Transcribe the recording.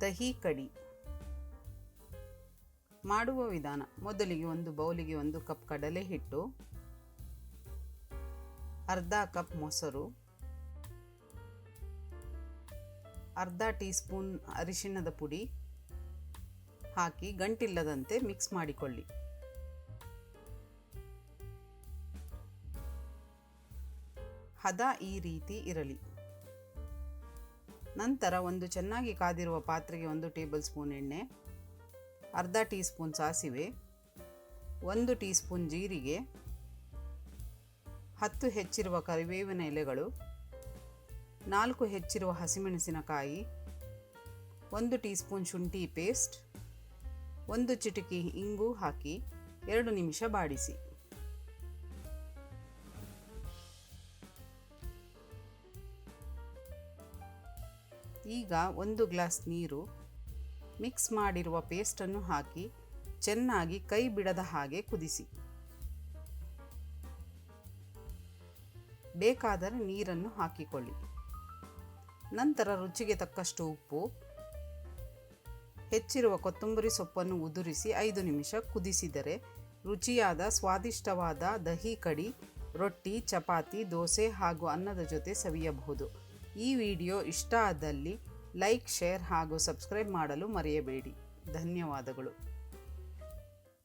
ದಹಿ ಕಡಿ. ಮಾಡುವ ವಿಧಾನ. ಮೊದಲಿಗೆ ಒಂದು ಬೌಲಿಗೆ ಒಂದು ಕಪ್ ಕಡಲೆ ಹಿಟ್ಟು, ಅರ್ಧ ಕಪ್ ಮೊಸರು, ಅರ್ಧ ಟೀ ಸ್ಪೂನ್ ಅರಿಶಿಣದ ಪುಡಿ ಹಾಕಿ ಗಂಟಿಲ್ಲದಂತೆ ಮಿಕ್ಸ್ ಮಾಡಿಕೊಳ್ಳಿ. ಹದ ಈ ರೀತಿ ಇರಲಿ. ನಂತರ ಒಂದು ಚೆನ್ನಾಗಿ ಕಾದಿರುವ ಪಾತ್ರೆಗೆ ಒಂದು ಟೇಬಲ್ ಸ್ಪೂನ್ ಎಣ್ಣೆ, ಅರ್ಧ ಟೀ ಸ್ಪೂನ್ ಸಾಸಿವೆ, ಒಂದು ಟೀ ಸ್ಪೂನ್ ಜೀರಿಗೆ, ಹತ್ತು ಹೆಚ್ಚಿರುವ ಕರಿಬೇವಿನ ಎಲೆಗಳು, ನಾಲ್ಕು ಹೆಚ್ಚಿರುವ ಹಸಿಮೆಣಸಿನಕಾಯಿ, ಒಂದು ಟೀ ಸ್ಪೂನ್ ಶುಂಠಿ ಪೇಸ್ಟ್, ಒಂದು ಚಿಟಿಕೆ ಇಂಗು ಹಾಕಿ ಎರಡು ನಿಮಿಷ ಬಾಡಿಸಿ. ಈಗ ಒಂದು ಗ್ಲಾಸ್ ನೀರು ಮಿಕ್ಸ್ ಮಾಡಿರುವ ಪೇಸ್ಟನ್ನು ಹಾಕಿ ಚೆನ್ನಾಗಿ ಕೈ ಬಿಡದ ಹಾಗೆ ಕುದಿಸಿ. ಬೇಕಾದರೆ ನೀರನ್ನು ಹಾಕಿಕೊಳ್ಳಿ. ನಂತರ ರುಚಿಗೆ ತಕ್ಕಷ್ಟು ಉಪ್ಪು, ಹೆಚ್ಚಿರುವ ಕೊತ್ತಂಬರಿ ಸೊಪ್ಪನ್ನು ಉದುರಿಸಿ ಐದು ನಿಮಿಷ ಕುದಿಸಿದರೆ ರುಚಿಯಾದ ಸ್ವಾದಿಷ್ಟವಾದ ದಹಿ ಕಡಿ, ರೊಟ್ಟಿ, ಚಪಾತಿ, ದೋಸೆ ಹಾಗೂ ಅನ್ನದ ಜೊತೆ ಸವಿಯಬಹುದು. ಈ ವಿಡಿಯೋ ಇಷ್ಟ ಆದಲ್ಲಿ ಲೈಕ್ ಶೇರ್ ಹಾಗೂ ಸಬ್ಸ್ಕ್ರೈಬ್ ಮಾಡಲು ಮರೆಯಬೇಡಿ. ಧನ್ಯವಾದಗಳು.